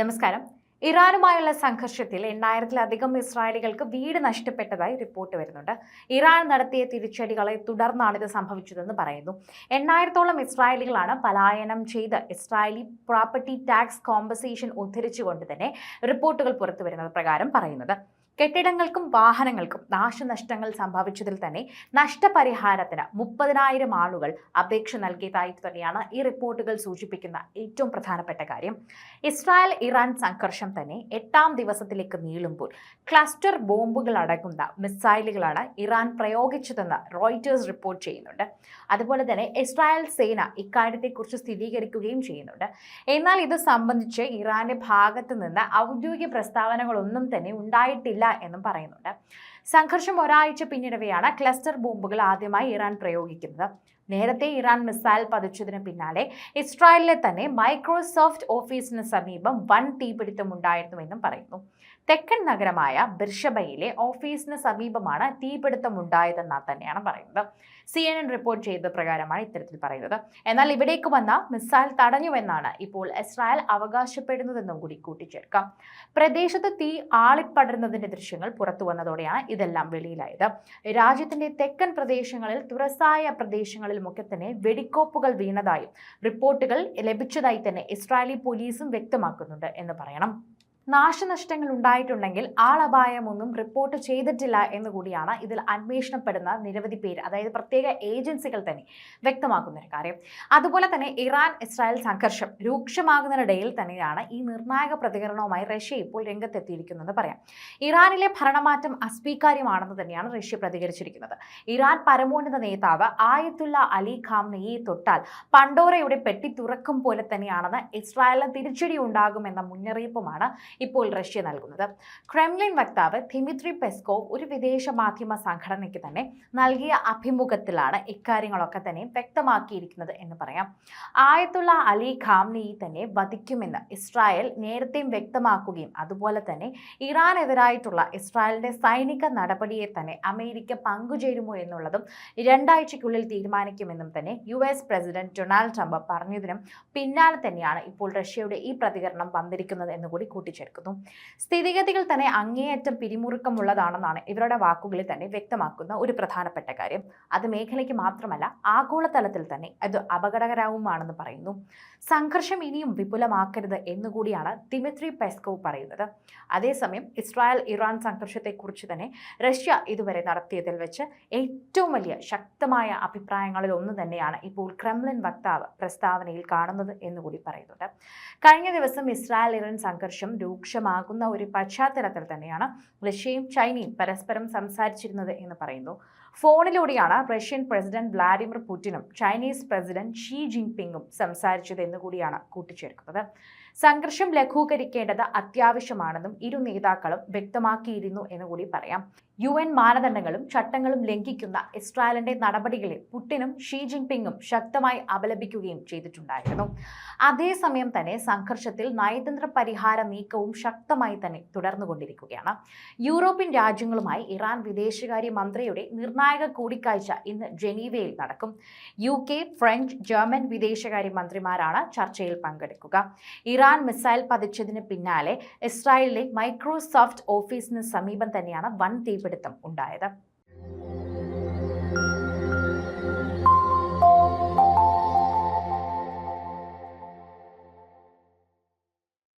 നമസ്കാരം. ഇറാനുമായുള്ള സംഘർഷത്തിൽ എണ്ണായിരത്തിലധികം ഇസ്രായേലികൾക്ക് വീട് നഷ്ടപ്പെട്ടതായി റിപ്പോർട്ട് വരുന്നുണ്ട്. ഇറാൻ നടത്തിയ തിരിച്ചടികളെ തുടർന്നാണ് ഇത് സംഭവിച്ചതെന്ന് പറയുന്നു. എണ്ണായിരത്തോളം ഇസ്രായേലികളാണ് പലായനം ചെയ്ത് ഇസ്രായേലി പ്രോപ്പർട്ടി ടാക്സ് കോമ്പൻസേഷൻ ഉദ്ധരിച്ചുകൊണ്ട് തന്നെ റിപ്പോർട്ടുകൾ പുറത്തുവരുന്നത് പ്രകാരം പറയുന്നത്. കെട്ടിടങ്ങൾക്കും വാഹനങ്ങൾക്കും നാശനഷ്ടങ്ങൾ സംഭവിച്ചതിൽ തന്നെ നഷ്ടപരിഹാരത്തിന് മുപ്പതിനായിരം ആളുകൾ അപേക്ഷ നൽകിയതായി തന്നെയാണ് ഈ റിപ്പോർട്ടുകൾ സൂചിപ്പിക്കുന്ന ഏറ്റവും പ്രധാനപ്പെട്ട കാര്യം. ഇസ്രായേൽ ഇറാൻ സംഘർഷം തന്നെ എട്ടാം ദിവസത്തിലേക്ക് നീളുമ്പോൾ ക്ലസ്റ്റർ ബോംബുകൾ അടങ്ങുന്ന മിസൈലുകളാണ് ഇറാൻ പ്രയോഗിച്ചതെന്ന് റോയിറ്റേഴ്സ് റിപ്പോർട്ട് ചെയ്യുന്നുണ്ട്. അതുപോലെ തന്നെ ഇസ്രായേൽ സേന ഇക്കാര്യത്തെക്കുറിച്ച് സ്ഥിരീകരിക്കുകയും ചെയ്യുന്നുണ്ട്. എന്നാൽ ഇത് സംബന്ധിച്ച് ഇറാന്റെ ഭാഗത്ത് നിന്ന് ഔദ്യോഗിക പ്രസ്താവനകളൊന്നും തന്നെ ഉണ്ടായിട്ടില്ല എന്നും പറയുന്നുണ്ട്. സംഘർഷം ഒരാഴ്ച പിന്നിടവെയാണ് ക്ലസ്റ്റർ ബോംബുകൾ ആദ്യമായി ഇറാൻ പ്രയോഗിക്കുന്നത്. നേരത്തെ ഇറാൻ മിസൈൽ പതിച്ചതിന് പിന്നാലെ ഇസ്രായേലിലെ തന്നെ മൈക്രോസോഫ്റ്റ് ഓഫീസിന് സമീപം വൻ തീപിടുത്തം ഉണ്ടായിരുന്നുവെന്നും പറയുന്നു. തെക്കൻ നഗരമായ ബിർഷബയിലെ ഓഫീസിന് സമീപമാണ് തീപിടുത്തം ഉണ്ടായതെന്നാണ് തന്നെയാണ് പറയുന്നത്. സി എൻ എൻ റിപ്പോർട്ട് ചെയ്ത പ്രകാരമാണ് ഇത്തരത്തിൽ പറയുന്നത്. എന്നാൽ ഇവിടേക്ക് വന്ന മിസൈൽ തടഞ്ഞുവെന്നാണ് ഇപ്പോൾ ഇസ്രായേൽ അവകാശപ്പെടുന്നതെന്നും കൂടി കൂട്ടിച്ചേർക്കാം. പ്രദേശത്ത് തീ ആളിപ്പടരുന്നതിന്റെ ദൃശ്യങ്ങൾ പുറത്തു വന്നതോടെയാണ് ഇതെല്ലാം വെളിയിലായത്. രാജ്യത്തിന്റെ തെക്കൻ പ്രദേശങ്ങളിൽ തുറസായ പ്രദേശങ്ങളിലുമൊക്കെ തന്നെ വെടിക്കോപ്പുകൾ വീണതായും റിപ്പോർട്ടുകൾ ലഭിച്ചതായി തന്നെ ഇസ്രായേലി പോലീസും വ്യക്തമാക്കുന്നുണ്ട് എന്ന് പറയണം. നാശനഷ്ടങ്ങൾ ഉണ്ടായിട്ടുണ്ടെങ്കിൽ ആളപായമൊന്നും റിപ്പോർട്ട് ചെയ്തിട്ടില്ല എന്നുകൂടിയാണ് ഇതിൽ അന്വേഷണപ്പെടുന്ന നിരവധി പേര് അതായത് പ്രത്യേക ഏജൻസികൾ തന്നെ വ്യക്തമാക്കുന്ന ഒരു കാര്യം. അതുപോലെ തന്നെ ഇറാൻ ഇസ്രായേൽ സംഘർഷം രൂക്ഷമാകുന്നതിനിടയിൽ തന്നെയാണ് ഈ നിർണായക പ്രതികരണവുമായി റഷ്യ ഇപ്പോൾ രംഗത്തെത്തിയിരിക്കുന്നത് പറയാം. ഇറാനിലെ ഭരണമാറ്റം അസ്വീകാര്യമാണെന്ന് തന്നെയാണ് റഷ്യ പ്രതികരിച്ചിരിക്കുന്നത്. ഇറാൻ പരമോന്നത നേതാവ് ആയത്തുള്ള അലി ഖാംനയെ തൊട്ടാൽ പണ്ടോറയുടെ പെട്ടി തുറക്കും പോലെ തന്നെയാണെന്ന് ഇസ്രായേലിന് തിരിച്ചടി ഉണ്ടാകുമെന്ന മുന്നറിയിപ്പുമാണ് ഇപ്പോൾ റഷ്യ നൽകുന്നത്. ക്രെംലിൻ വക്താവ് ധിമിത്രി പെസ്കോവ് ഒരു വിദേശ മാധ്യമ സംഘടനയ്ക്ക് തന്നെ നൽകിയ അഭിമുഖത്തിലാണ് ഇക്കാര്യങ്ങളൊക്കെ തന്നെ വ്യക്തമാക്കിയിരിക്കുന്നത് എന്ന് പറയാം. ആയത്തുള്ള അലി ഖാംനിയെ തന്നെ വധിക്കുമെന്ന് ഇസ്രായേൽ നേരത്തെയും വ്യക്തമാക്കുകയും അതുപോലെ തന്നെ ഇറാനെതിരായിട്ടുള്ള ഇസ്രായേലിന്റെ സൈനിക നടപടിയെ തന്നെ അമേരിക്ക പങ്കുചേരുമോ എന്നുള്ളതും രണ്ടാഴ്ചയ്ക്കുള്ളിൽ തീരുമാനിക്കുമെന്നും തന്നെ U S president Donald Trump പറഞ്ഞതിനും പിന്നാലെ തന്നെയാണ് ഇപ്പോൾ റഷ്യയുടെ ഈ പ്രതികരണം വന്നിരിക്കുന്നത് എന്നുകൂടി കൂട്ടിച്ചേർക്കുന്നത് സ്ഥിതിഗതികൾ തന്നെ അങ്ങേയറ്റം പിരിമുറുക്കമുള്ളതാണെന്നാണ് ഇവരുടെ വാക്കുകളിൽ തന്നെ വ്യക്തമാക്കുന്ന ഒരു പ്രധാനപ്പെട്ട കാര്യം. അത് മേഖലയ്ക്ക് മാത്രമല്ല ആഗോളതലത്തിൽ തന്നെ അത് അപകടകരവുമാണെന്ന് പറയുന്നു. സംഘർഷം ഇനിയും വിപുലമാക്കരുത് എന്നുകൂടിയാണ് ദിമിത്രി പെസ്കോവ് പറയുന്നത്. അതേസമയം ഇസ്രായേൽ ഇറാൻ സംഘർഷത്തെക്കുറിച്ച് തന്നെ റഷ്യ ഇതുവരെ നടത്തിയതിൽ വെച്ച് ഏറ്റവും വലിയ ശക്തമായ അഭിപ്രായങ്ങളിൽ ഒന്ന് തന്നെയാണ് ഇപ്പോൾ ക്രെംലിൻ വക്താവ് പ്രസ്താവനയിൽ കാണുന്നത് എന്നുകൂടി പറയുന്നുണ്ട്. കഴിഞ്ഞ ദിവസം ഇസ്രായേൽ ഇറാൻ സംഘർഷം രൂക്ഷമാകുന്ന ഒരു പശ്ചാത്തലത്തിൽ തന്നെയാണ് റഷ്യയും ചൈനയും പരസ്പരം സംസാരിച്ചിരുന്നത് എന്ന് പറയുന്നു. ഫോണിലൂടെയാണ് റഷ്യൻ പ്രസിഡന്റ് വ്ളാഡിമിർ പുടിനും ചൈനീസ് പ്രസിഡന്റ് ഷീ ജിൻപിങ്ങും സംസാരിച്ചത് എന്നുകൂടിയാണ് കൂട്ടിച്ചേർക്കുന്നത്. സംഘർഷം ലഘൂകരിക്കേണ്ടത് അത്യാവശ്യമാണെന്നും ഇരു നേതാക്കളും വ്യക്തമാക്കിയിരുന്നു എന്ന് കൂടി പറയാം. യു എൻ മാനദണ്ഡങ്ങളും ചട്ടങ്ങളും ലംഘിക്കുന്ന ഇസ്രായേലിന്റെ നടപടികളെ പുട്ടിനും ഷീ ജിൻപിങ്ങും ശക്തമായി അപലപിക്കുകയും ചെയ്തിട്ടുണ്ടായിരുന്നു. അതേസമയം തന്നെ സംഘർഷത്തിൽ നയതന്ത്ര പരിഹാര നീക്കവും ശക്തമായി തന്നെ തുടർന്നുകൊണ്ടിരിക്കുകയാണ്. യൂറോപ്യൻ രാജ്യങ്ങളുമായി ഇറാൻ വിദേശകാര്യ മന്ത്രിയുടെ നിർണായക കൂടിക്കാഴ്ച ഇന്ന് ജനീവയിൽ നടക്കും. യു ഫ്രഞ്ച് ജർമ്മൻ വിദേശകാര്യ മന്ത്രിമാരാണ് ചർച്ചയിൽ പങ്കെടുക്കുക. ഇറാൻ മിസൈൽ പതിച്ചതിന് പിന്നാലെ ഇസ്രായേലിലെ മൈക്രോസോഫ്റ്റ് ഓഫീസിന് സമീപം തന്നെയാണ് വൻ തീപിടുത്തം ഉണ്ടായത്.